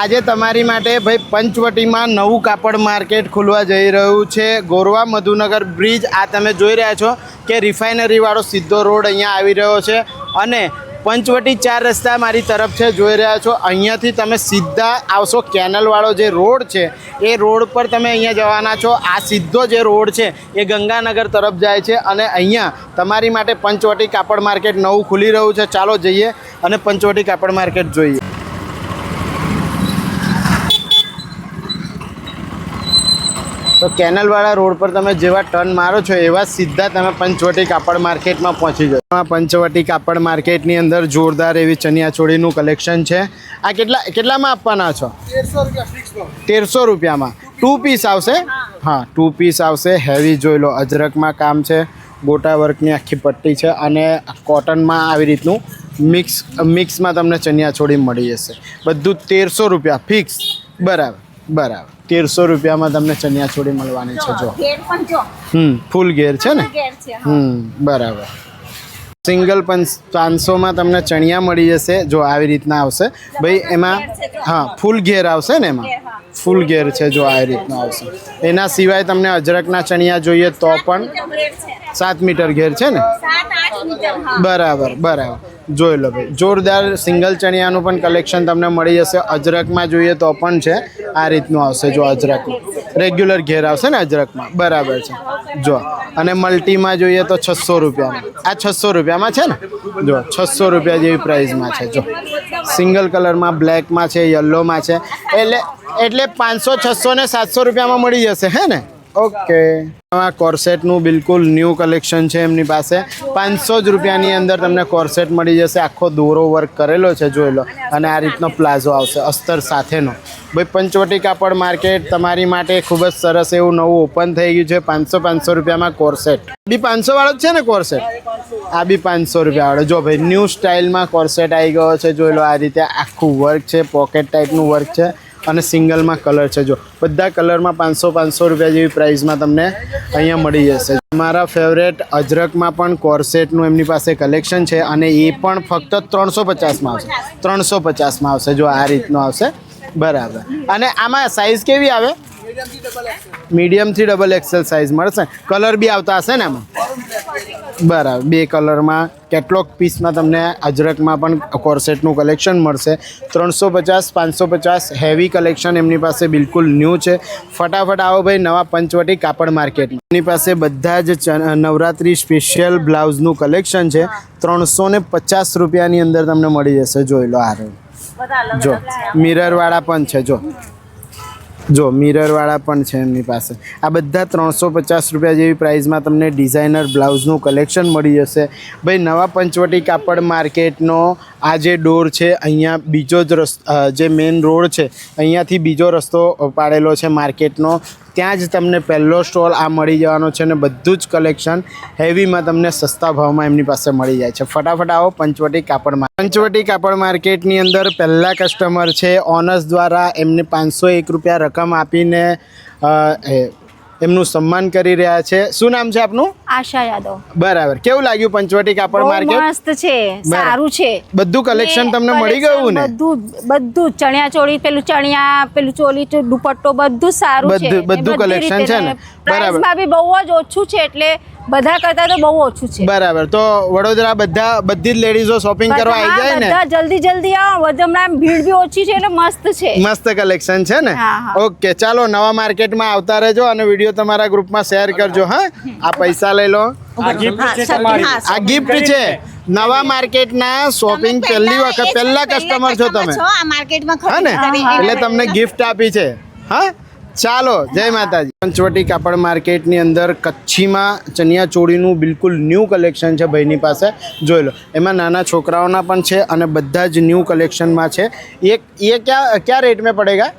આજે તમારી માટે ભાઈ પંચવટીમાં નવું કાપડ માર્કેટ ખુલવા જઈ રહ્યું છે. ગોરવા મધુનગર બ્રિજ, આ તમે જોઈ રહ્યા છો કે રિફાઇનરીવાળો સીધો રોડ અહીંયા આવી રહ્યો છે. અને પંચવટી ચાર રસ્તા મારી તરફ છે, જોઈ રહ્યા છો. અહીંયાથી તમે સીધા આવશો કેનલવાળો જે રોડ છે, એ રોડ પર તમે અહીંયા જવાના છો. આ સીધો જે રોડ છે, એ ગંગાનગર તરફ જાય છે અને અહીંયા તમારી માટે પંચવટી કાપડ માર્કેટ નવું ખુલી રહ્યું છે. ચાલો જઈએ અને પંચવટી કાપડ માર્કેટ જોઈએ. તો કેનલવાળા રોડ પર તમે જેવા ટર્ન મારો છો એવા સીધા તમે પંચવટી કાપડ માર્કેટમાં પહોંચી આ પંચવટી કાપડ માર્કેટની અંદર જોરદાર એવી ચણિયાચોળીનું કલેક્શન છે. આ કેટલા કેટલામાં આપવાના છો? તેરસો રૂપિયામાં. ટુ પીસ આવશે? હા. ટુ પીસ આવશે. હેવી જોઈ લો અજરકમાં કામ છે. ગોટા વર્કની આખી પટ્ટી છે અને કોટનમાં આવી રીતનું મિક્સ મિક્સમાં તમને ચણિયાચોળી મળી જશે. બધું તેરસો રૂપિયા ફિક્સ બરાબર. બરાબર. તેરસો રૂપિયામાં તમને ચણિયા છોડી મળવાની છે જો હમ ફૂલ ઘેર છે ને? હમ બરાબર. સિંગલ પંચ પાંચસોમાં તમને ચણિયા મળી જશે જો આવી રીતના આવશે. ભાઈ એમાં હા ફૂલ ઘેર આવશે ને એમાં? ફૂલ ઘેર છે જો આવી રીતના આવશે. એના સિવાય તમને અજરકના ચણિયા જોઈએ તો પણ સાત મીટર ઘેર છે ને? બરાબર બરાબર. જોઈ લો ભાઈ. જોરદાર સિંગલ ચણિયાનું પણ કલેક્શન તમને મળી જશે. અજરકમાં જોઈએ તો પણ છે. આ રીતનું આવશે જો અજરકમાં રેગ્યુલર ઘેર આવશે ને અજરકમાં? બરાબર છે. જો. અને મલ્ટીમાં જોઈએ તો છસો રૂપિયામાં આ છસો રૂપિયામાં છે ને? જો, છસો રૂપિયા જેવી પ્રાઇઝમાં છે. જો. સિંગલ કલરમાં બ્લેકમાં છે યલોમાં છે. એટલે એટલે પાંચસો, છસો ને સાતસો રૂપિયામાં મળી જશે, હે ને? ઓકે. આ કોર્સેટનું બિલકુલ ન્યૂ કલેક્શન છે એમની પાસે. પાંચસો જ રૂપિયાની અંદર તમને કોર્સેટ મળી જશે. આખો દોરો વર્ક કરેલો છે, જોઈ લો. અને આ રીતનો પ્લાઝો આવશે, અસ્તર સાથેનો. ભાઈ પંચવટી કાપડ માર્કેટ તમારી માટે ખૂબ જ સરસ એવું નવું ઓપન થઈ ગયું છે. પાંચસો પાંચસો રૂપિયામાં કોર્સેટ. બી પાંચસો વાળો છે ને કોર્સેટ? આ બી પાંચસો રૂપિયા વાળો જો ભાઈ, ન્યૂ સ્ટાઇલમાં કોર્સેટ આવી ગયો છે, જોઈ લો આ રીતે આખું વર્ક છે, પોકેટ ટાઈપનું વર્ક છે. અને સિંગલમાં કલર છે. જો, બધા કલરમાં પાંચસો પાંચસો રૂપિયા જેવી પ્રાઇસમાં તમને અહીંયા મળી જશે. મારા ફેવરેટ અજરકમાં પણ કોર્સેટનું એમની પાસે કલેક્શન છે અને એ પણ ફક્ત ત્રણસો પચાસમાં આવશે. ત્રણસો પચાસમાં આવશે. જો આ રીતનું આવશે. બરાબર. અને આમાં સાઇઝ કેવી આવે? મીડિયમથી ડબલ એક્સેલ સાઇઝ મળશે. કલર બી આવતા હશે ને આમાં? બરાબર. બે કલરમાં કેટલોક પીસમાં તમને અજરકમાં પણ કોર્સેટનું કલેક્શન મળશે. ત્રણસો પચાસ, પાંચસો પચાસ હેવી કલેક્શન એમની પાસે બિલકુલ ન્યૂ છે. ફટાફટ આવો ભાઈ નવા પંચવટી કાપડ માર્કેટ એમની પાસે બધા જ નવરાત્રી સ્પેશિયલ બ્લાઉઝનું કલેક્શન છે. ત્રણસો ને પચાસ રૂપિયાની અંદર તમને મળી જશે. જોઈ લો અલગ જો, મિરરવાળા પણ છે. જો. જો મિરરવાળા પણ છે એમની પાસે. આ બધા ત્રણસો પચાસ રૂપિયા જેવી પ્રાઇસમાં તમને ડિઝાઇનર બ્લાઉઝનું કલેક્શન મળી જશે. ભાઈ, નવા પંચવટી કાપડ માર્કેટનો આ જે ડોર છે, અહીંયા બીજો જ રસ્તો જે મેઇન રોડ છે, અહીંયાથી બીજો રસ્તો પાડેલો છે માર્કેટનો. ત્યાં જ તમને પહેલો સ્ટોલ આ મળી જવાનો છે અને બધું જ કલેક્શન હેવીમાં તમને સસ્તા ભાવમાં એમની પાસે મળી જાય છે. ફટાફટ આવો પંચવટી કાપડ પંચવટી કાપડ માર્કેટની અંદર પહેલા કસ્ટમર છે ઓનર્સ દ્વારા એમને પાંચસો એક રૂપિયા રકમ આપીને એમનું સન્માન કરી રહ્યા છે. શું નામ છે આપનું? આશા યાદવ. બરાબર. કેવું લાગ્યું પંચવટી કાપડ માર્કેટ? મસ્ત છે. સારું છે. બધું કલેક્શન તમને મળી ગયું ને? બધું બધું ચણિયા ચોળી પેલું ચણિયા પેલું ચોલી દુપટ્ટો બધું સારું છે. બધું- બધું ને બધી collection રીતે છે ને? ને બરાબર. બી બહુ જ ઓછું છે એટલે બધા કરતા તો બહુ ઓછું છે. બરાબર. તો વડોદરા બધા બધી જ લેડીઝો શોપિંગ કરવા આવી જાય ને? બધા જલ્દી જલ્દી આવો. હમણાં ભીડ બી ઓછી છે એટલે મસ્ત છે. મસ્ત કલેક્શન છે ને. ઓકે ચાલો નવા માર્કેટમાં આવતા રહેજો અને વીડિયો તમારા ગ્રુપમાં શેર કરજો હા? આ પૈસા લઈ લો. આ ગિફ્ટ છે નવા માર્કેટના શોપિંગ પહેલી વખત પહેલા કસ્ટમર છો તમે. છો આ માર્કેટમાં હા ને? એટલે તમને ગિફ્ટ આપી છે હા? ચાલો જય માતાજી. પંચવટી કાપડ માર્કેટની અંદર કચ્છીમાં ચણિયા ચોળીનું બિલકુલ ન્યૂ કલેક્શન છે ભાઈની પાસે. જોઈ લો એમાં નાના છોકરાઓના પણ છે અને બધા જ ન્યૂ કલેક્શનમાં છે. એ એ ક્યાં ક્યાં રેટમાં પડેગા?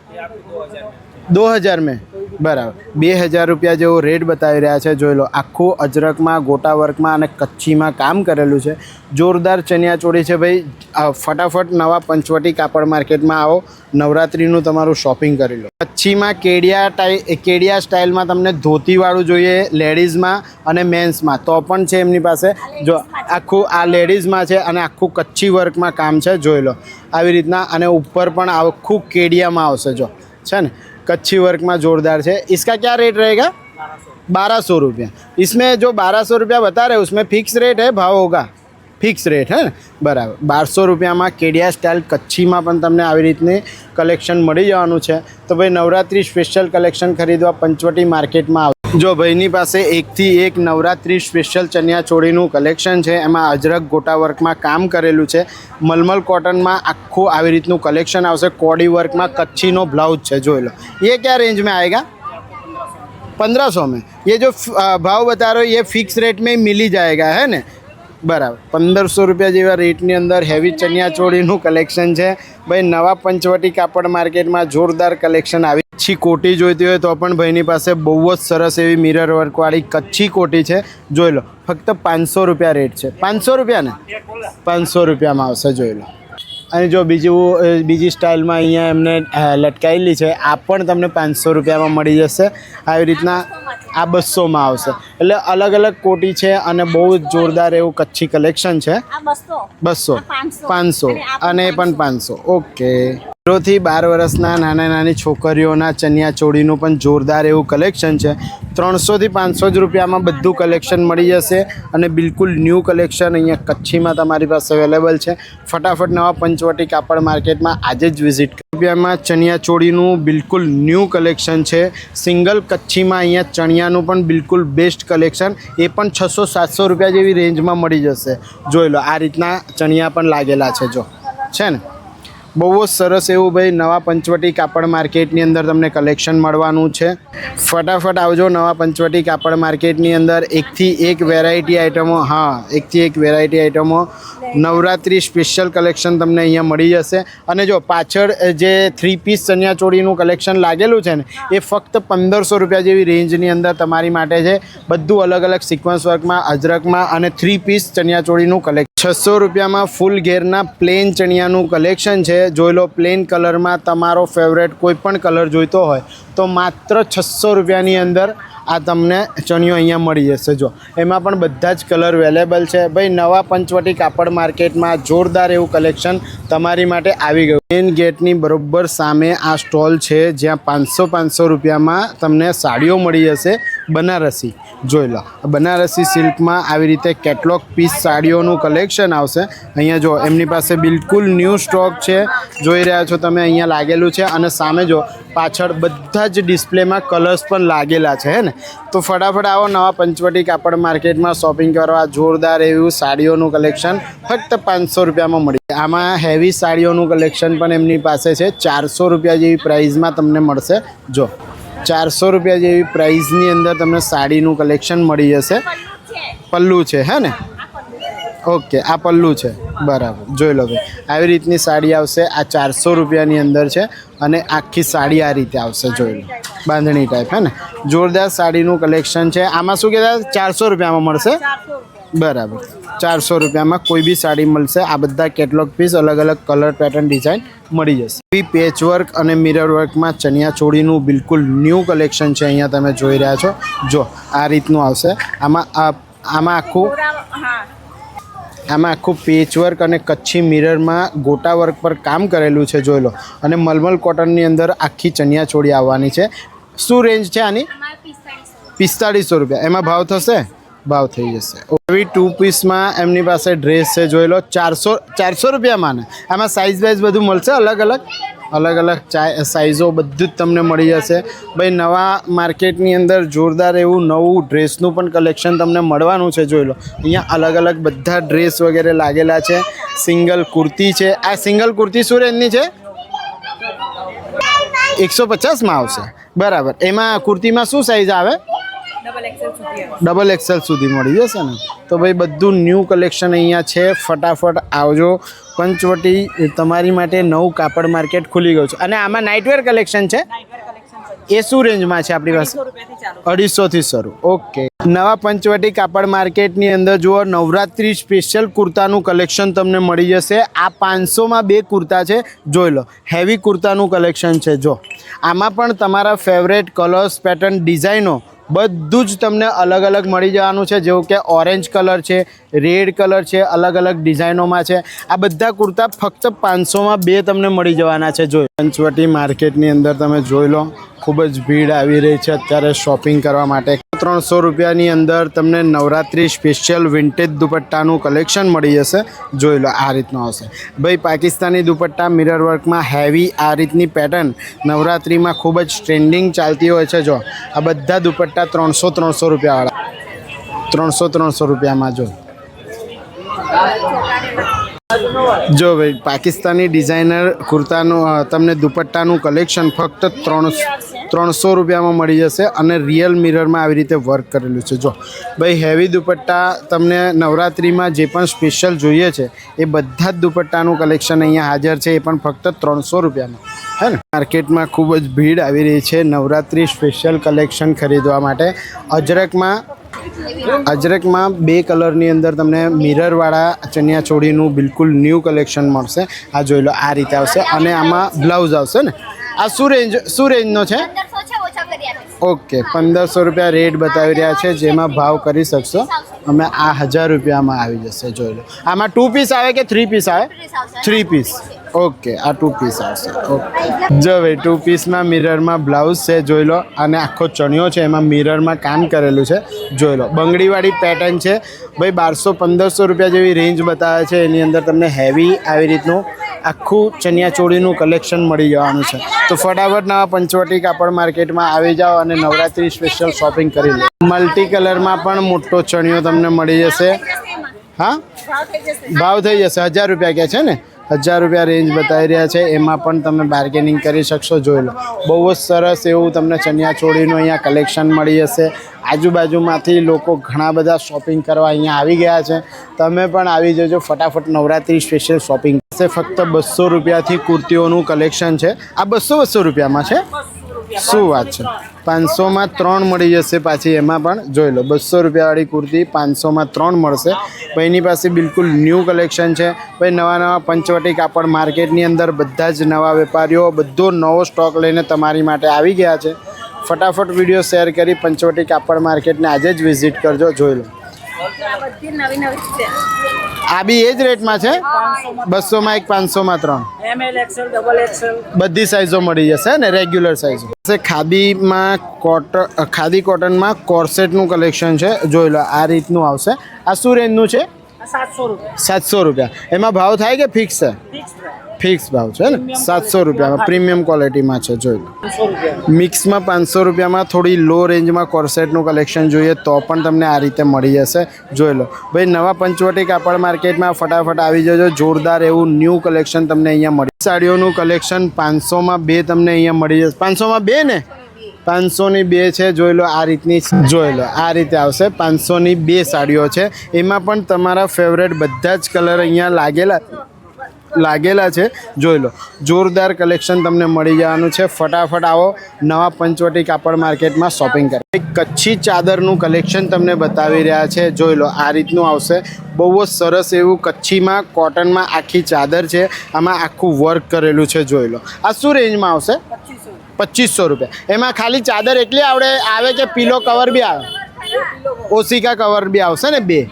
દો હજાર મેં. બરાબર. બે હજાર રૂપિયા જેવો રેટ બતાવી રહ્યા છે જોઈ લો. આખું અજરકમાં ગોટા વર્કમાં અને કચ્છીમાં કામ કરેલું છે. જોરદાર ચણિયાચોળી છે ભાઈ. આ ફટાફટ નવા પંચવટી કાપડ માર્કેટમાં આવો. નવરાત્રિનું તમારું શોપિંગ કરી લો. કચ્છીમાં કેડિયા ટાઈ કેડિયા સ્ટાઇલમાં તમને ધોતીવાળું જોઈએ લેડીઝમાં અને મેન્સમાં તો પણ છે એમની પાસે. જો આખું આ લેડીઝમાં છે અને આખું કચ્છી વર્કમાં કામ છે જોઈ લો. આવી રીતના અને ઉપર પણ આખું કેડિયામાં આવશે જો. છે ને? कच्ची वर्क में जोरदार है इसका क्या रेट रहेगा बारह सौ रुपया इसमें जो बारह सौ रुपया बता रहे हैं उसमें फिक्स रेट है भाव होगा ફિક્સ રેટ હે ને બરાબર બારસો રૂપિયામાં કેડિયા સ્ટાઇલ કચ્છીમાં પણ તમને આવી રીતની કલેક્શન મળી જવાનું છે તો ભાઈ નવરાત્રિ સ્પેશિયલ કલેક્શન ખરીદવા પંચવટી માર્કેટમાં આવો જો ભાઈની પાસે એકથી એક નવરાત્રિ સ્પેશિયલ ચણિયા ચોળીનું કલેક્શન છે એમાં અજરક ગોટા વર્કમાં કામ કરેલું છે મલમલ કોટનમાં આખું આવી રીતનું કલેક્શન આવશે કોડી વર્કમાં કચ્છીનો બ્લાઉઝ છે જોઈ લો ये क्या रेंज में आएगा पंद्रह सौ में ये जो फ- अ, भाव बता रहे हो ये फिक्स रेट में ही मिल ही जाएगा है ने બરાબર. પંદરસો રૂપિયા જેવા રેટની અંદર હેવી ચણિયાચોળીનું કલેક્શન છે. ભાઈ, નવા પંચવટી કાપડ માર્કેટમાં જોરદાર કલેક્શન આવી. કચ્છી કોટી જોઈતી હોય તો પણ ભાઈની પાસે બહુ જ સરસ એવી મિરર વર્કવાળી કચ્છી કોટી છે. જોઈ લો, ફક્ત પાંચસો રૂપિયા રેટ છે. પાંચસો રૂપિયા ને? પાંચસો રૂપિયામાં આવશે, જોઈ લો. અને જો બીજું બીજી સ્ટાઇલમાં અહીંયા એમને લટકાયેલી છે, આ પણ તમને પાંચસો રૂપિયામાં મળી જશે. આવી રીતના આ બસોમાં આવશે. એટલે અલગ અલગ કોટી છે અને બહુ જ જોરદાર એવું કચ્છી કલેક્શન છે. બસો બસો આ 500. પાંચસો. અને પણ અને એ પણ પાંચસો. ઓકે. થી બાર વર્ષના નાના નાની છોકરીઓના ચણિયા ચોળીનું પણ જોરદાર એવું કલેક્શન છે. ત્રણસોથી પાંચસો જ રૂપિયામાં બધું કલેક્શન મળી જશે અને બિલકુલ ન્યૂ કલેક્શન અહીંયા કચ્છીમાં તમારી પાસે અવેલેબલ છે. ફટાફટ નવા પંચવટી કાપડ માર્કેટમાં આજે જ વિઝિટ રૂપિયામાં ચણિયા ચોળીનું બિલકુલ ન્યૂ કલેક્શન છે. સિંગલ કચ્છીમાં અહીંયા ચણિયાનું પણ બિલકુલ બેસ્ટ કલેક્શન એ પણ છસો સાતસો રૂપિયા જેવી રેન્જમાં મળી જશે. જોઈ લો, આ રીતના ચણિયા પણ લાગેલા છે જો. છે ને? બહુ જ સરસ એવું ભાઈ, નવા પંચવટી કાપડ માર્કેટની અંદર તમને કલેક્શન મળવાનું છે. ફટાફટ આવજો નવા પંચવટી કાપડ માર્કેટની અંદર. એકથી એક વેરાયટી આઇટમો હા, એકથી એક વેરાયટી આઇટમો નવરાત્રિ સ્પેશિયલ કલેક્શન તમને અહીંયા મળી જશે. અને જો પાછળ જે થ્રી પીસ ચણિયાચોળીનું કલેક્શન લાગેલું છે ને, એ ફક્ત પંદરસો રૂપિયા જેવી રેન્જની અંદર તમારી માટે છે. બધું અલગ અલગ સિક્વન્સ વર્કમાં અજરકમાં અને થ્રી પીસ ચણિયાચોળીનું કલેક્શન છસો રૂપિયામાં ફૂલ ઘેરના પ્લેન ચણિયાનું કલેક્શન છે. જોઈ લો, પ્લેન કલરમાં તમારો ફેવરેટ કોઈ પણ કલર જોઈતો હોય, તો માત્ર છસો રૂપિયાની અંદર આ તમને ચણિયો અહીંયા મળી જશે. જો, એમાં પણ બધા જ કલર અવેલેબલ છે. ભાઈ, નવા પંચવટી કાપડ માર્કેટમાં જોરદાર એવું કલેક્શન તમારી માટે આવી ગયું. મેન ગેટની બરોબર સામે આ સ્ટોલ છે, જ્યાં પાંચસો પાંચસો રૂપિયામાં તમને સાડીઓ મળી જશે. બનારસી. જોઈ લો. બનારસી સિલ્કમાં આવી રીતે કેટલોગ પીસ સાડીઓનું કલેક્શન આવશે. અહીંયા જો, એમની પાસે બિલકુલ ન્યૂ સ્ટોક છે. જોઈ રહ્યા છો તમે, અહીંયા લાગેલું છે અને સામે જો, પાછળ બધા જ ડિસ્પ્લેમાં કલર્સ પણ લાગેલા છે, હે ને? તો ફટાફટ આવો નવા પંચવટી કાપડ માર્કેટમાં શોપિંગ કરવા. જોરદાર એવું સાડીઓનું કલેક્શન ફક્ત પાંચસો રૂપિયામાં મળી. આમાં હેવી સાડીઓનું કલેક્શન પણ એમની પાસે છે. ચારસો રૂપિયા જેવી પ્રાઇઝમાં તમને મળશે. જો. ચારસો રૂપિયા જેવી પ્રાઇઝની અંદર તમને સાડીનું કલેક્શન મળી જશે. પલ્લુ છે હે ને? ઓકે આ પલ્લુ છે બરાબર. જોઈ લો ભાઈ આવી રીતની સાડી આવશે આ ચારસો રૂપિયાની અંદર છે અને આખી સાડી આ રીતે આવશે જોઈ લો. બાંધણી ટાઈપ હે ને? જોરદાર સાડીનું કલેક્શન છે. આમાં શું કહેતા ચારસો રૂપિયામાં મળશે? બરાબર. ચારસો રૂપિયામાં કોઈ બી સાડી મળશે. આ બધા કેટલોગ પીસ અલગ અલગ કલર પેટર્ન ડિઝાઇન મળી જશે. બી પેચ વર્ક અને મિરર વર્કમાં ચણિયા ચોળીનું બિલકુલ ન્યૂ કલેક્શન છે અહીંયા તમે જોઈ રહ્યા છો. જો આ રીતનું આવશે. આમાં આ આમાં આખું આમાં આખું પેચવર્ક અને કચ્છી મિરરમાં ગોટા વર્ક પર કામ કરેલું છે જોઈ લો. અને મલમલ કોટનની અંદર આખી ચણિયા ચોળી આવવાની છે. શું રેન્જ છે આની? પિસ્તાળીસો રૂપિયા. એમાં ભાવ થશે? ભાવ થઈ જશે. એવી ટુ પીસમાં એમની પાસે ડ્રેસ છે, જોઈ લો, ચારસો ચારસો રૂપિયામાં ને. આમાં સાઇઝ વાઇઝ બધું મળશે, અલગ અલગ અલગ અલગ સાઇઝો બધું જ તમને મળી જશે. ભાઈ, નવા માર્કેટની અંદર જોરદાર એવું નવું ડ્રેસનું પણ કલેક્શન તમને મળવાનું છે, જોઈ લો. અહીંયા અલગ અલગ બધા ડ્રેસ વગેરે લાગેલા છે. સિંગલ કુર્તી છે. આ સિંગલ કુર્તી શું રેન્જની છે? એકસો પચાસમાં આવશે. બરાબર. એમાં કુર્તીમાં શું સાઇઝ આવે? ડબલ એક્સેલ સુધી મળી જશે ને? તો ભાઈ બધું ન્યૂ કલેક્શન અહીંયા છે. ફટાફટ આવજો. પંચવટી તમારી માટે નવું કાપડ માર્કેટ ખુલી ગયું છે. અને આમાં નાઇટવેર કલેક્શન છે? એ શું રેન્જમાં છે આપણી પાસે? અઢીસોથી શરૂ. ઓકે નવા પંચવટી કાપડ માર્કેટની અંદર જુઓ નવરાત્રી સ્પેશિયલ કુર્તાનું કલેક્શન તમને મળી જશે. આ પાંચસોમાં બે કુર્તા છે. જોઈ લો. હેવી કુર્તાનું કલેક્શન છે. જો. આમાં પણ તમારા ફેવરેટ કલર્સ પેટર્ન ડિઝાઇનો બધું જ તમને અલગ અલગ મળી જવાનું છે. જેવું કે ઓરેન્જ કલર છે, રેડ કલર છે, અલગ અલગ ડિઝાઇનોમાં છે. આ બધા કુર્તા ફક્ત પાંચસોમાં બે તમને મળી જવાના છે. જોઈ પંચવટી માર્કેટની અંદર તમે જોઈ લો. ખૂબ જ ભીડ આવી રહી છે અત્યારે શોપિંગ કરવા માટે. ત્રણસો રૂપિયાની અંદર તમને નવરાત્રી સ્પેશિયલ વિન્ટેજ દુપટ્ટાનું કલેક્શન મળી જશે. જોઈ લો, આ રીતનો આવશે. ભાઈ, પાકિસ્તાની દુપટ્ટા મિરર વર્કમાં હેવી આ રીતની પેટર્ન નવરાત્રિમાં ખૂબ જ ટ્રેન્ડિંગ ચાલતી હોય છે. જો, આ બધા દુપટ્ટા ત્રણસો ત્રણસો રૂપિયાવાળા. ત્રણસો ત્રણસો રૂપિયામાં જો. જો ભાઈ, પાકિસ્તાની ડિઝાઇનર કુર્તાનું તમને દુપટ્ટાનું કલેક્શન ફક્ત ત્રણ ત્રણસો રૂપિયામાં મળી જશે અને રિયલ મિરરમાં આવી રીતે વર્ક કરેલું છે. જો, ભાઈ હેવી દુપટ્ટા તમને નવરાત્રિમાં જે પણ સ્પેશિયલ જોઈએ છે, એ બધા જ દુપટ્ટાનું કલેક્શન અહીંયા હાજર છે. એ પણ ફક્ત ત્રણસો રૂપિયામાં. હે ને? માર્કેટમાં ખૂબ જ ભીડ આવી રહી છે નવરાત્રિ સ્પેશિયલ કલેક્શન ખરીદવા માટે. અજરકમાં અજરકમાં બે કલરની અંદર તમને મિરરવાળા ચણિયા ચોળીનું બિલકુલ ન્યૂ કલેક્શન મળશે. આ જોઈ લો, આ રીતે આવશે અને આમાં બ્લાઉઝ આવશે ને? આ શું રેન્જ શું રેન્જનો છે ઓકે પંદરસો રૂપિયા રેટ બતાવી રહ્યા છે જેમાં ભાવ કરી શકશો. અમે આ હજાર રૂપિયામાં આવી જશે જોઈ લો. આમાં ટુ પીસ આવે કે થ્રી પીસ આવે? થ્રી પીસ ઓકે આ ટુ પીસ આવશે. ઓકે. જો ભાઈ ટુ પીસમાં મિરરમાં બ્લાઉઝ છે જોઈ લો. અને આખો ચણિયો છે એમાં મિરરમાં કામ કરેલું છે જોઈ લો. બંગડીવાળી પેટર્ન છે. ભાઈ બારસો પંદરસો રૂપિયા જેવી રેન્જ બતાવે છે. એની અંદર તમને હેવી આવી રીતનું આખું ચણિયા ચોળીનું કલેક્શન મળી જવાનું છે. તો ફટાફટ નવા પંચવટી કાપડ માર્કેટમાં આવી જાઓ અને નવરાત્રી સ્પેશિયલ શોપિંગ કરી લો. મલ્ટી કલરમાં પણ મોટો ચણિયો તમને મળી જશે. હા? ભાવ થઈ જશે. હજાર રૂપિયા કે છે ને? હજાર રૂપિયા રેન્જ બતાવી રહ્યા છે. એમાં પણ તમે બાર્ગેનિંગ કરી શકશો. જોઈ લો. બહુ જ સરસ એવું તમને ચણિયા ચોળીનું અહીંયા કલેક્શન મળી જશે. આજુબાજુમાંથી લોકો ઘણા બધા શોપિંગ કરવા અહીંયા આવી ગયા છે. તમે પણ આવી જજો. ફટાફટ નવરાત્રી સ્પેશિયલ શોપિંગ છે ફક્ત બસો રૂપિયાથી કુર્તીઓનું કલેક્શન છે. આ બસો બસો રૂપિયામાં છે? શું વાત છે? પાંચસોમાં ત્રણ મળી જશે પાછી એમાં પણ જોઈ લો બસો રૂપિયાવાળી કુર્તી પાંચસોમાં ત્રણ મળશે. એની પાસે બિલકુલ ન્યૂ કલેક્શન છે. ભાઈ નવા નવા પંચવટી કાપડ માર્કેટની અંદર બધા જ નવા વેપારીઓ બધો નવો સ્ટોક લઈને તમારી માટે આવી ગયા છે. ફટાફટ વીડિયો શેર કરી પંચવટી કાપડ માર્કેટને આજે જ વિઝિટ કરજો જોઈ લો. આ બી એ જ રેટમાં છે. બસોમાં એક પાંચસોમાં ત્રણ. બધી સાઇઝો મળી જશે ને રેગ્યુલર સાઇઝો ખાદીમાં કોટન ખાદી કોટનમાં કોર્સેટનું કલેક્શન છે. જોઈ લો આ રીતનું આવશે. આ શું રેન્જનું છે? સાતસો રૂપિયા. એમાં ભાવ થાય કે ફિક્સ છે? ફિક્સ ભાવ છે ને? સાતસો રૂપિયામાં પ્રીમિયમ ક્વોલિટીમાં છે જોઈ લો. મિક્સમાં પાંચસો રૂપિયામાં થોડી લો રેન્જમાં કોર્સેટનું કલેક્શન જોઈએ તો પણ તમને આ રીતે મળી જશે જોઈ લો. ભાઈ નવા પંચવટી કાપડ માર્કેટમાં ફટાફટ આવી જજો જોરદાર એવું ન્યૂ કલેક્શન તમને અહીંયા મળી સાડીઓનું કલેક્શન પાંચસોમાં બે તમને અહીંયા મળી જશે. પાંચસોમાં બે ને? પાંચસોની બે છે જોઈ લો આ રીતની જોઈ લો આ રીતે આવશે. પાંચસોની બે સાડીઓ છે. એમાં પણ તમારા ફેવરેટ બધા જ કલર અહીંયા લાગેલા. લાગેલા છે, જોઈ લો. જોરદાર કલેક્શન તમને મળી જવાનું છે. ફટાફટ આવો નવા પંચવટી કાપડ માર્કેટમાં શોપિંગ કરે. એક કચ્છી ચાદરનું કલેક્શન તમને બતાવી રહ્યા છે. જોઈ લો, આ રીતનું આવશે. બહુ જ સરસ એવું કચ્છીમાં, કોટનમાં આખી ચાદર છે. આમાં આખું વર્ક કરેલું છે, જોઈ લો. આ શું રેન્જમાં આવશે? પચીસો રૂપિયા. એમાં ખાલી ચાદર એટલી આવડે, આવે કે પીલો કવર બી આવે? ઓસિકા કવર બી આવશે ને, બે?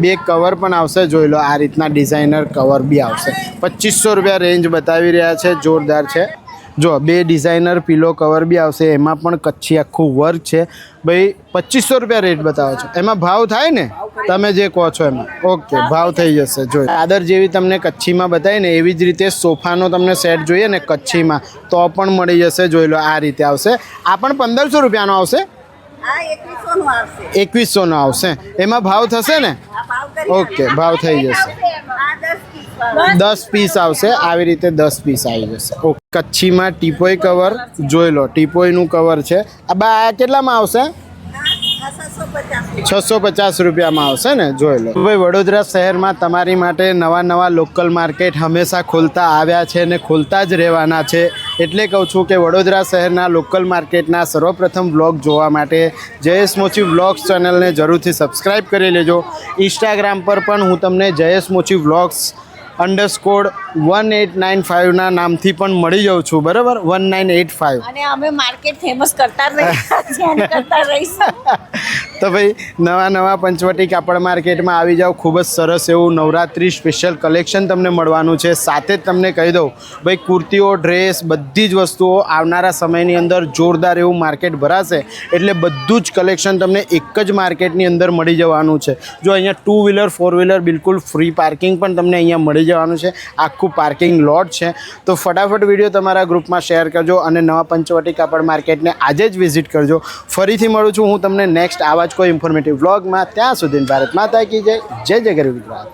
બે કવર પણ આવશે જોઈ લો આ રીતના ડિઝાઇનર કવર બી આવશે. પચીસો રૂપિયા રેન્જ બતાવી રહ્યા છે જોરદાર છે. જો બે ડિઝાઇનર પીલો કવર બી આવશે એમાં પણ કચ્છી આખું વર્ક છે. ભાઈ પચીસો રૂપિયા રેટ બતાવો છો. એમાં ભાવ થાય ને? તમે જે કહો છો એમાં. ઓકે ભાવ થઈ જશે જો ચાદર જેવી તમને કચ્છીમાં બતાવી ને એવી જ રીતે સોફાનો તમને સેટ જોઈએ ને કચ્છીમાં તો પણ મળી જશે જોઈ લો આ રીતે આવશે. આ પણ પંદરસો રૂપિયાનો આવશે? એકવીસો નો આવશે. એમાં ભાવ થશે ને? ઓકે, ભાવ થઈ જશે. દસ પીસ આવશે, આવી રીતે દસ પીસ આવી જશે. ઓકે કચ્છીમાં ટીપોય કવર જોઈ લો, ટીપોયનું કવર છે. આ બા કેટલામાં આવશે? છસો પચાસ રૂપિયામાં આવશે ને, જોઈ લો. ભાઈ, વડોદરા શહેરમાં તમારી માટે નવા નવા લોકલ માર્કેટ હંમેશા ખોલતા આવ્યા છે ને ખોલતા જ રહેવાના છે. એટલે કહું છું કે વડોદરા શહેરના લોકલ માર્કેટના સર્વપ્રથમ વ્લોગ જોવા માટે જયેશ મોચી વ્લોગ્સ ચેનલને જરૂરથી સબસ્ક્રાઈબ કરી લેજો. ઇન્સ્ટાગ્રામ પર પણ હું તમને Jayesh Mochi vlogs underscore one eight nine ફાઇવના નામથી પણ મળી જાઉં છું બરાબર? વન નાઇન એટ ફાઇવ અને અમે માર્કેટ ફેમસ કરતા તો ભાઈ નવા નવા પંચવટી કાપડ માર્કેટમાં આવી જાઓ ખૂબ જ સરસ એવું નવરાત્રિ સ્પેશિયલ કલેક્શન તમને મળવાનું છે. સાથે જ તમને કહી દઉં ભાઈ કુર્તીઓ ડ્રેસ બધી જ વસ્તુઓ આવનારા સમયની અંદર જોરદાર એવું માર્કેટ ભરાશે. એટલે બધું જ કલેક્શન તમને એક જ માર્કેટની અંદર મળી જવાનું છે. જો અહીંયા ટુ વ્હીલર ફોર વ્હીલર બિલકુલ ફ્રી પાર્કિંગ પણ તમને અહીંયા મળી જવાનું છે. આખું પાર્કિંગ લોટ છે. તો ફટાફટ વીડિયો તમારા ગ્રુપમાં શેર કરજો અને નવા પંચવટી કાપડ માર્કેટને આજે જ વિઝિટ કરજો. ફરીથી મળું છું હું તમને નેક્સ્ટ આવા જ કોઈ ઇન્ફોર્મેટિવ વ્લોગમાં ત્યાં સુધી ભારત માતા કી જય. જય જય ગરીબ ગુજરાત.